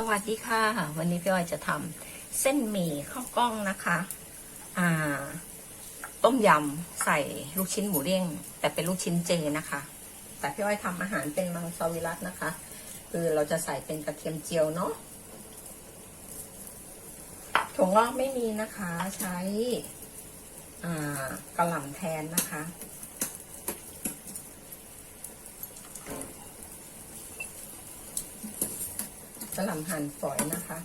สวัสดีค่ะ วันนี้พี่อ้อยจะทำเส้นหมี่ข้าวกล้องนะคะ อ่า ต้มยำใส่ลูกชิ้นหมูเด้งแต่เป็นลูกชิ้นเจนะคะ แต่พี่อ้อยทำอาหารเป็นมังสวิรัตนะคะ คือเราจะใส่เป็นกระเทียมเจียวเนาะถั่วงอกไม่มีนะคะ ใช้ อ่ากระหล่ำแทนนะคะ กระหล่ำหั่นฝอยนะคะ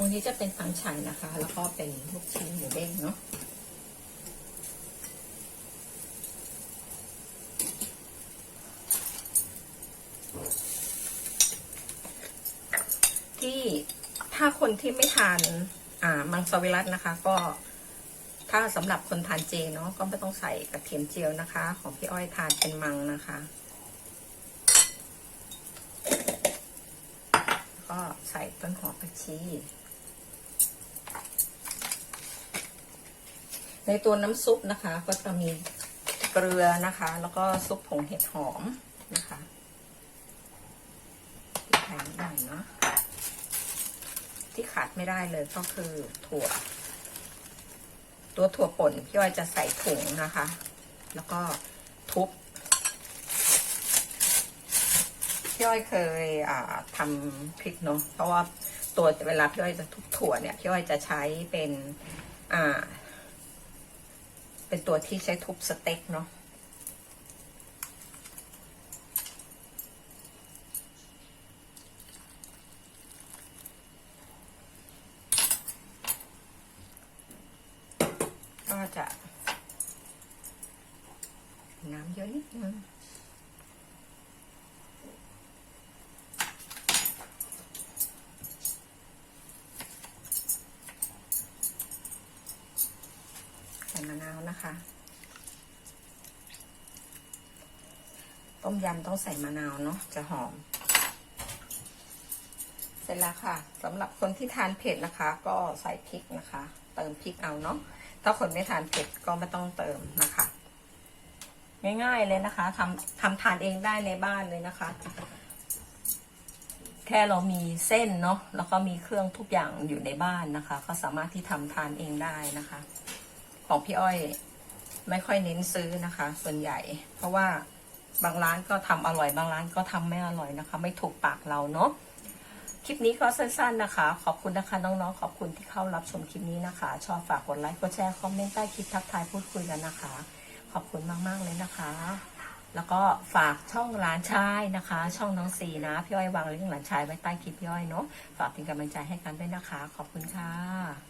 รงนี้จะเป็นตังชัยนะคะ แล้วก็เป็นลูกชิ้นหมูเด้งเนาะที่ถ้าคนที่ไม่ทานอ่ามังสวิรัตนะคะ ก็ถ้าสำหรับคนทานเจเนาะก็ไม่ต้องใส่กระเทียมเจียวนะคะ ของพี่อ้อยทานเป็นมังนะคะ ก็ใส่ต้นหอมผักชี ในตัวน้ำซุปนะคะ ก็จะมีเกลือนะคะ แล้วก็ซุปผงเห็ดหอมนะคะพริกไทนิดหน่อยเนาะที่ขาดไม่ได้เลยก็คือถั่ว ตัวถั่วป่นพี่อ้อยจะใส่ถุงนะคะ แล้วก็ทุบพี่อ้อยเคยทำพริกเนาะเพราะว่าตัวเวลาพี่อ้อยจะทุบถั่วเนี่ยพี่อ้อยจะใช้เป็นอ่า เป็นตัวที่ใช้ทุบสเต็กเนาะก็จะ น้ำเยอะนิดนึง ส่มะนาวนะคะ ต้มยำต้องใส่มะนาวเนาะจะหอม เสร็จแล้วค่ะสำหรับคนที่ทานเผ็ดนะคะ ก็ใส่พริกนะคะ เติมพริกเอาเนาะถ้าคนไม่ทานเผ็ดก็ไม่ต้องเติมนะคะ ง่ายๆเลยนะคะทำทำทานเองได้ในบ้านเลยนะคะ แค่เรามีเส้นเนาะแล้วก็มีเครื่องทุกอย่างอยู่ในบ้านนะคะ ก็สามารถที่ทำทานเองได้นะคะ ของพี่อ้อยไม่ค่อยเน้นซื้อนะคะ ส่วนใหญ่ เพราะว่าบางร้านก็ทำอร่อยบางร้านก็ทำไม่อร่อยนะคะ ไม่ถูกปากเราเนาะคลิปนี้ก็สั้นๆนะคะ ขอบคุณนะคะน้องๆ ขอบคุณที่เข้ารับชมคลิปนี้นะคะ ชอบฝากกดไลค์กดแชร์คอมเมนต์ใต้คลิปทักทายพูดคุยกันนะคะ ขอบคุณมากๆเลยนะคะ แล้วก็ฝากช่องหลานชายนะคะ ช่องน้องสีนะพี่อ้อยวางลิงก์หลานชายไว้ใต้คลิปพี่อ้อยเนาะฝากเป็นกำลังใจให้กันด้วยนะคะ ขอบคุณค่ะ